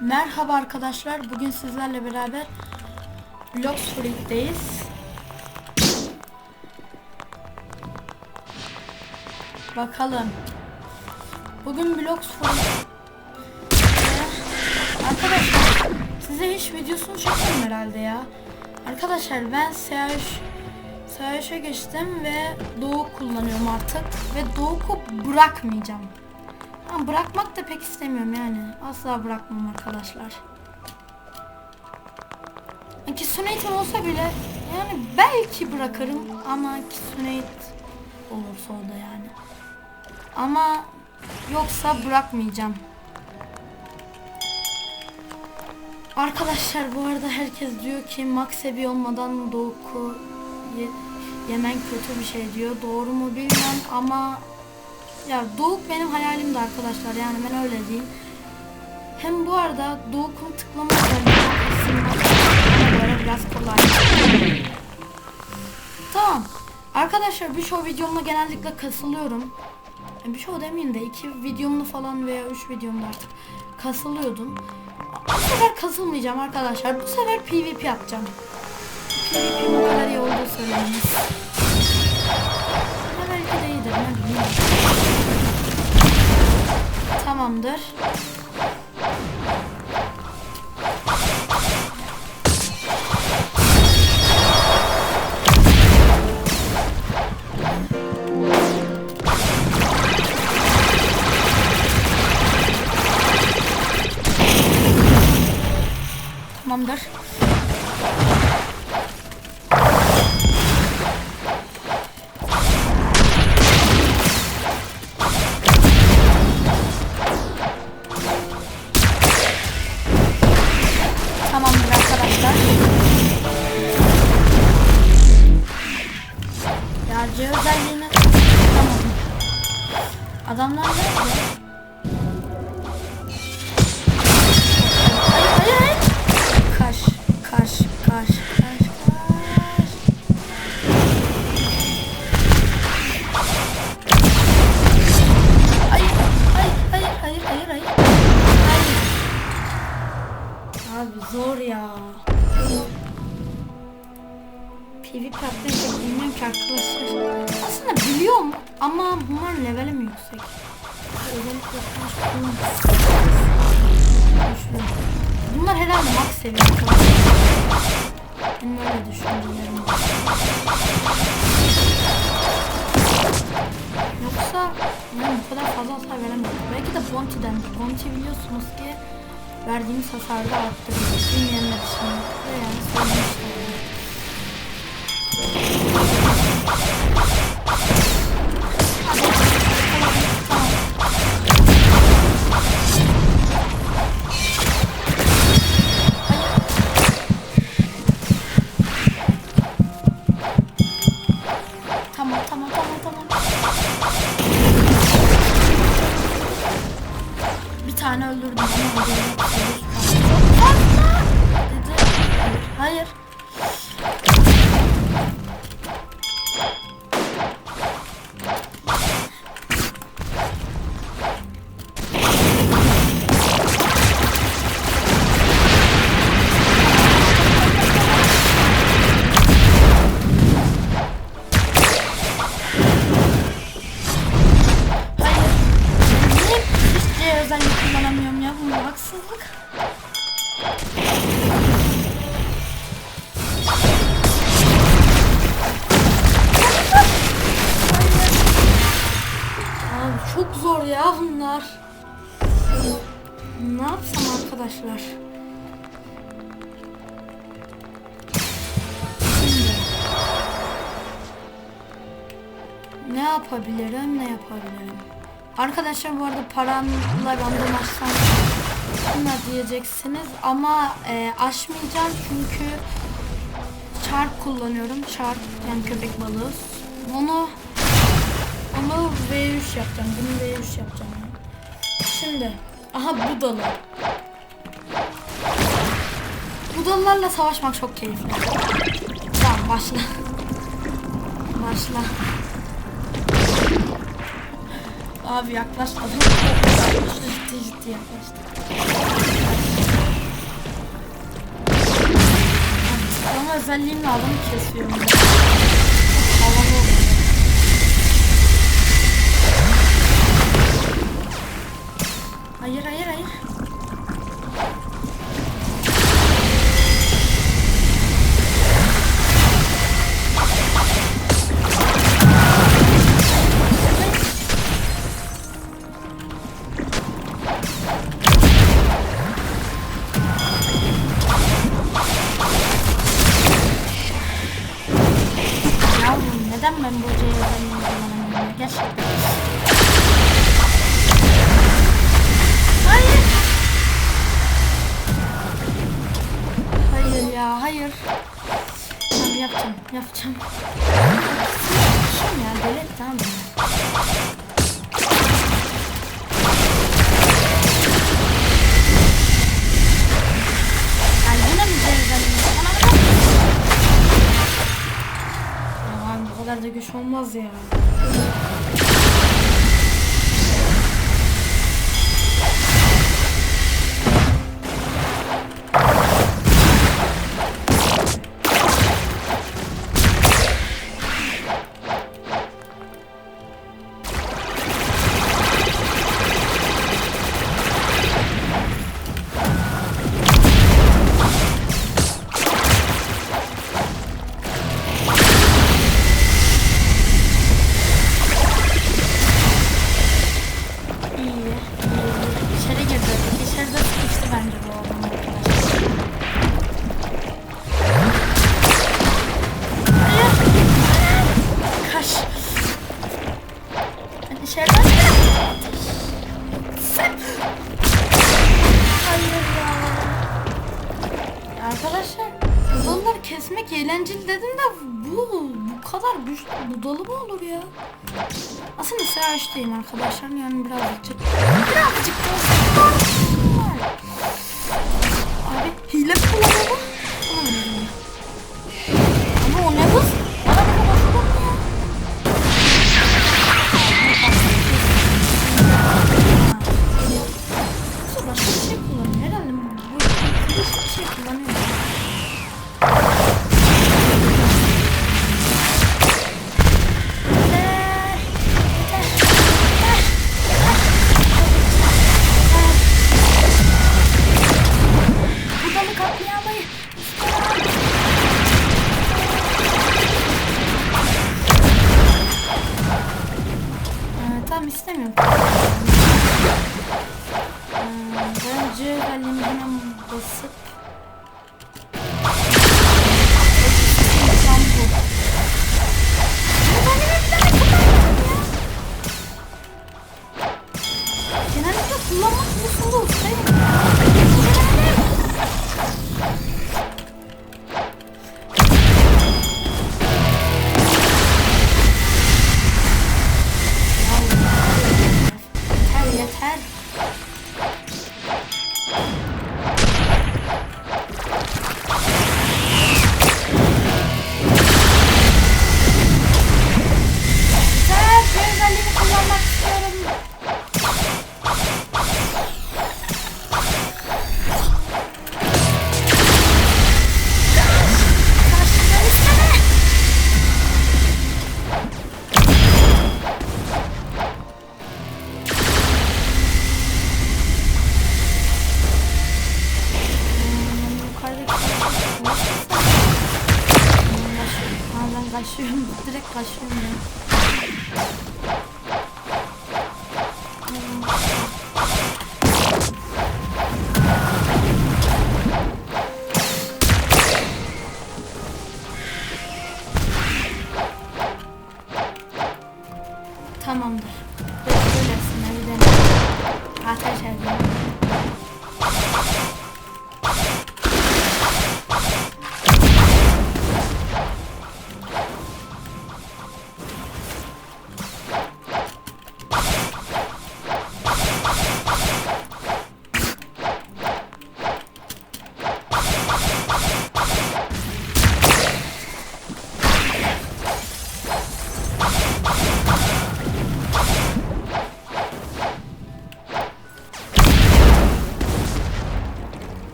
Merhaba arkadaşlar. Bugün sizlerle beraber Blox Freak'teyiz. Bakalım. Bugün Blox Freak. Arkadaşlar size hiç videosunu çekmedim herhalde ya. Arkadaşlar ben SH SH'e geçtim ve Doğu kullanıyorum artık ve Doğu'yu bırakmayacağım. Ha, bırakmak da pek istemiyorum yani. Asla bırakmam arkadaşlar. Kisonate olsa bile yani belki bırakırım ama Kisonate olursa o da yani. Ama yoksa bırakmayacağım. Arkadaşlar bu arada herkes diyor ki Max seviye olmadan Doğuku ye- yemen kötü bir şey diyor. Doğru mu bilmem ama ya Doğuk benim hayalimdi arkadaşlar yani ben öyle diyeyim. Hem bu arada Doğuk'un tıklama özelliği böyle biraz kolay. Tamam. Arkadaşlar bir show videomda genellikle kasılıyorum. E, Bir show demeyeyim de iki videomda falan veya üç videomda artık kasılıyordum. Bu sefer kasılmayacağım arkadaşlar. Bu sefer PvP yapacağım. PvP bu kadar iyi olduğu söylenmez. Ya belki de iyidir ne bileyim. Tamamdır. Tamamdır. PvP yapmayı pek bilmiyorum ki arkadaşlar. Aslında biliyorum ama bunlar leveli mi yüksek? Bunlar herhalde max seviye. Benim öyle var. Yoksa yani bu kadar fazla hasar veremem. Belki de Bonti'den. Bonti biliyorsunuz ki verdiğimiz hasarı da arttırıyor. Bilmeyenler için de yani söylemişler. Thank you. Yapabilirim? Arkadaşlar bu arada paramla random açsam ne diyeceksiniz ama e, açmayacağım çünkü çarp kullanıyorum. Çarp yani köpek balığı. Onu onu V3 yapacağım. Bunu V3 yapacağım. Şimdi aha budalı. Budalılarla savaşmak çok keyifli. Tamam başla. Başla. Abi yaklaştı. Adam yaklaştı. Ciddi ciddi yaklaştı. Ama özelliğimle adamı kesiyorum. Havalı oluyor. Hayır ya hayır. Tamam yapacağım yapacağım. Kim ya deli tamam mı? Şey? kadar da güç olmaz ya. Elinde bu bu kadar güçlü budalı mı olur ya? Aslında savaştayım arkadaşlar yani birazcık birazcık Abi hile kullanalım. 쉬운, 트랙가 쉬우네.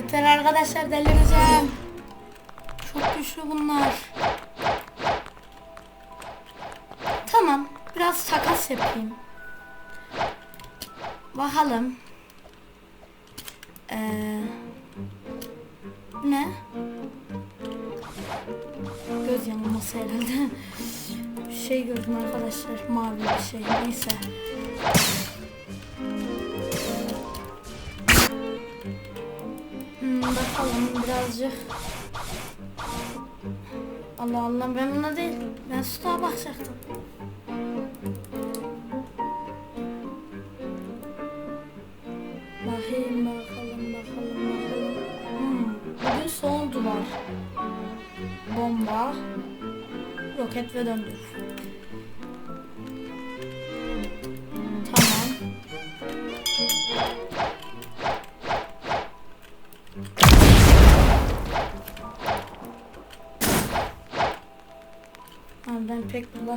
Yeter arkadaşlar delireceğim. Çok güçlü bunlar. Tamam. Biraz takas yapayım. Bakalım. Ee, ne? Göz yanılması herhalde. Şey gördüm arkadaşlar. Mavi bir şey. Neyse. Bakalım birazcık. Allah Allah ben buna değil. Ben stoğa bakacaktım. Bakayım bakalım bakalım bakalım. Hmm, bugün son duvar. Bomba. Roket ve döndür.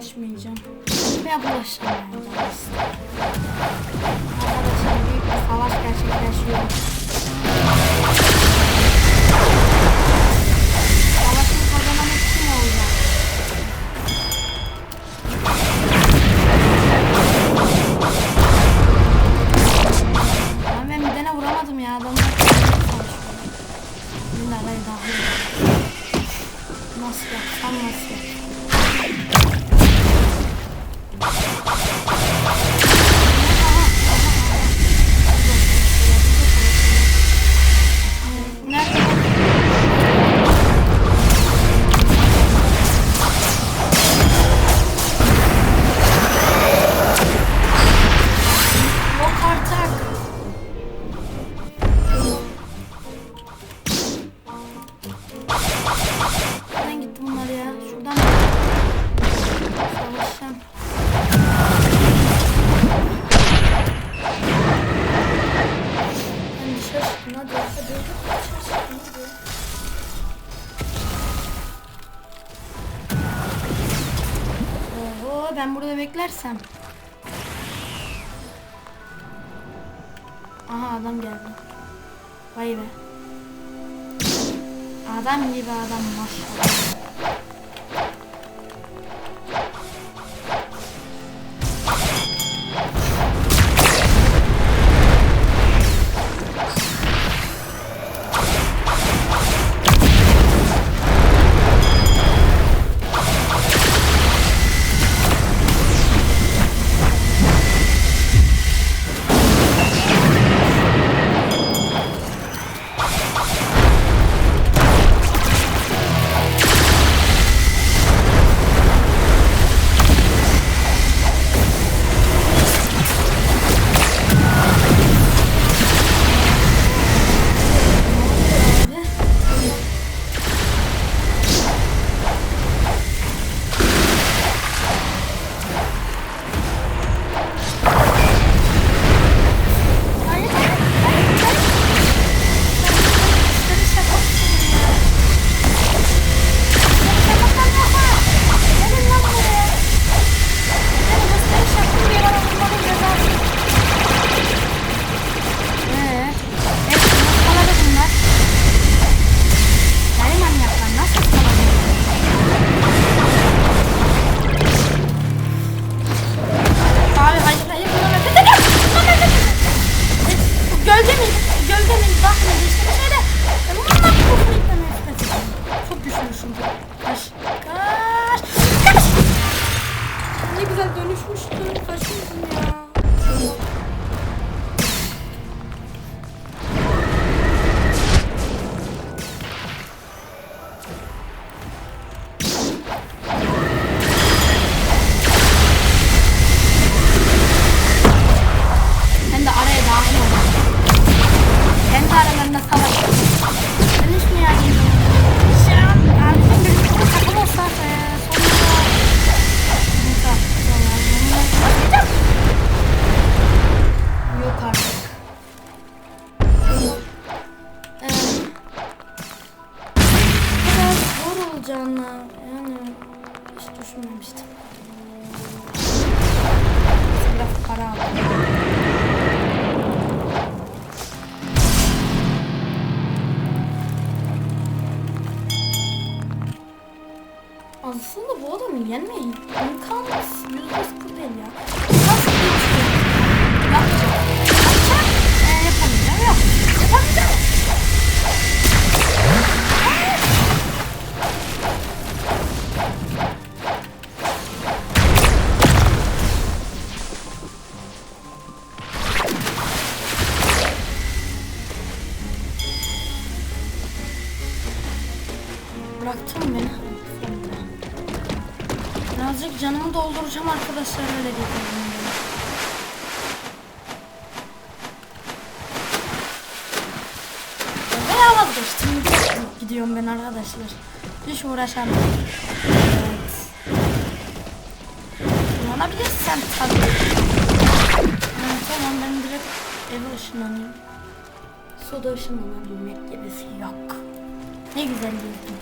Bulaşmayacağım. Ben bulaşamayacağım beklersem. Aha adam geldi. Vay be. Adam gibi adam maşallah. Arkadaşlar. Hiç uğraşamam. Evet. Kullanabilirsen tabii. Evet, tamam ben direkt eve ışınlanayım. Suda ışınlanabilmek gibisi yok. Ne güzel girdim.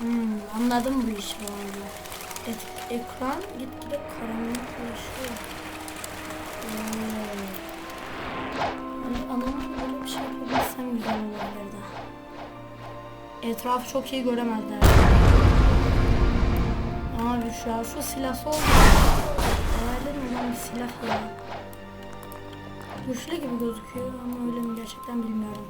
Hmm, anladım bu işi arada. Et, ekran gitgide karanlıklaşıyor. Hmm. Hani anlamadım böyle bir şey yapabilsem güzel olabilirdi. Etrafı çok iyi göremezler. Abi şu an şu silah oldu. Hayalim olan bir silah ya. Güçlü gibi gözüküyor ama öyle mi gerçekten bilmiyorum.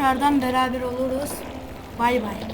Tekrardan beraber oluruz. Bay bay.